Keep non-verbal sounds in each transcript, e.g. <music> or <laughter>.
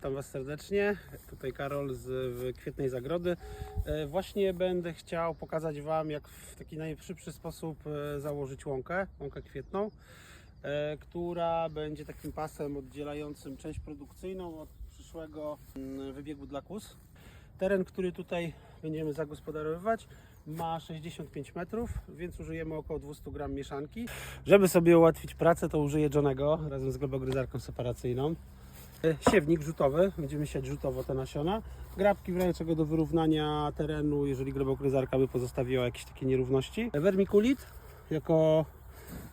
witam Was serdecznie. Tutaj Karol z Kwietnej Zagrody. E, Właśnie będę chciał pokazać Wam, jak w taki najszybszy sposób e, założyć łąkę, łąkę kwietną, e, która będzie takim pasem oddzielającym część produkcyjną od przyszłego mm, wybiegu dla kus. Teren, który tutaj będziemy zagospodarowywać ma 65 metrów, więc użyjemy około 200 gram mieszanki. Żeby sobie ułatwić pracę, to użyję Johnego razem z glebogryzarką separacyjną. E, Siewnik rzutowy, będziemy siać rzutowo te nasiona. Grabki wręczego do wyrównania terenu, jeżeli glebogryzarka by pozostawiła jakieś takie nierówności. Vermiculit jako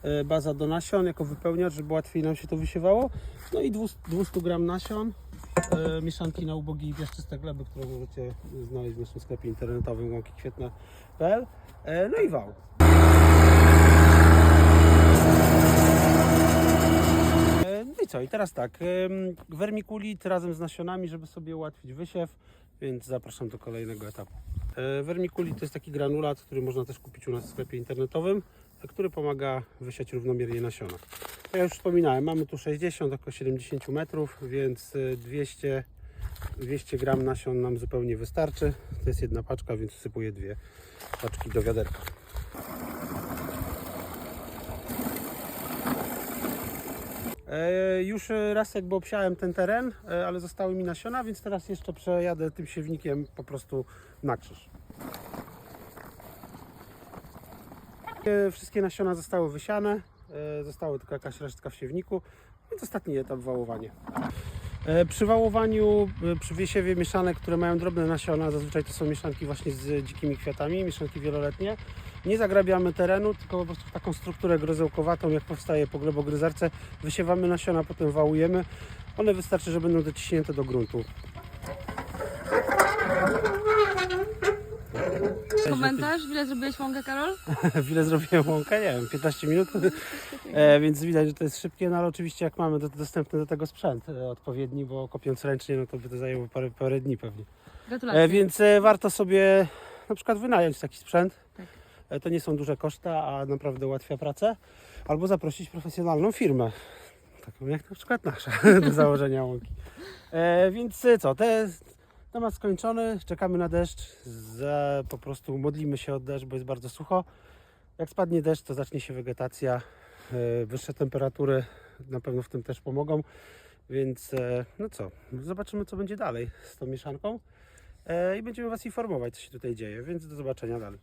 e, baza do nasion, jako wypełniacz, żeby łatwiej nam się to wysiewało. No i 200 200 gram nasion, e, mieszanki na ubogi i piaszczyste gleby, które możecie znaleźć w naszym sklepie internetowym łąkikwietne.pl. E, No i wał. I co? I teraz tak, wermikulit razem z nasionami, żeby sobie ułatwić wysiew, więc zapraszam do kolejnego etapu. E, Wermikulit to jest taki granulat, który można też kupić u nas w sklepie internetowym, e, który pomaga wysiać równomiernie nasiona. Jak już wspominałem, mamy tu 60, około 70 metrów, więc e, 200, 200 gram nasion nam zupełnie wystarczy. To jest jedna paczka, więc sypuję dwie paczki do wiaderka. Już e, raz jakby obsiałem ten teren, e, ale zostały mi nasiona, więc teraz jeszcze przejadę tym siewnikiem po prostu na krzyż. E, Wszystkie nasiona zostały wysiane, e, została tylko jakaś resztka w siewniku, więc ostatni etap wałowanie. E, Przy wałowaniu, e, przy wysiewie mieszanek, które mają drobne nasiona, zazwyczaj to są mieszanki właśnie z dzikimi kwiatami, mieszanki wieloletnie, nie zagrabiamy terenu, tylko po prostu taką strukturę grozełkowatą, jak powstaje po glebogryzarce, wysiewamy nasiona, potem wałujemy. One wystarczy, że będą dociśnięte do gruntu. Komentarz? Ile zrobiłeś łąkę, Karol? <laughs> Ile zrobiłem łąkę? Nie wiem, 15 minut. <laughs> E, więc widać, że to jest szybkie, no ale oczywiście jak mamy do, dostępny do tego sprzęt e, odpowiedni, bo kopiąc ręcznie, no to by to zajęło parę, parę dni pewnie. Gratulacje. E, więc e, warto sobie na przykład wynająć taki sprzęt. Tak. E, to nie są duże koszta, a naprawdę ułatwia pracę. Albo zaprosić profesjonalną firmę. Taką jak na przykład nasza <laughs> do założenia łąki. E, więc e, co, te, temat skończony, czekamy na deszcz. Za, po prostu modlimy się o deszcz, bo jest bardzo sucho. Jak spadnie deszcz, to zacznie się wegetacja. E, wyższe temperatury na pewno w tym też pomogą. Więc e, no co, zobaczymy co będzie dalej z tą mieszanką. E, i będziemy Was informować, co się tutaj dzieje, więc do zobaczenia dalej.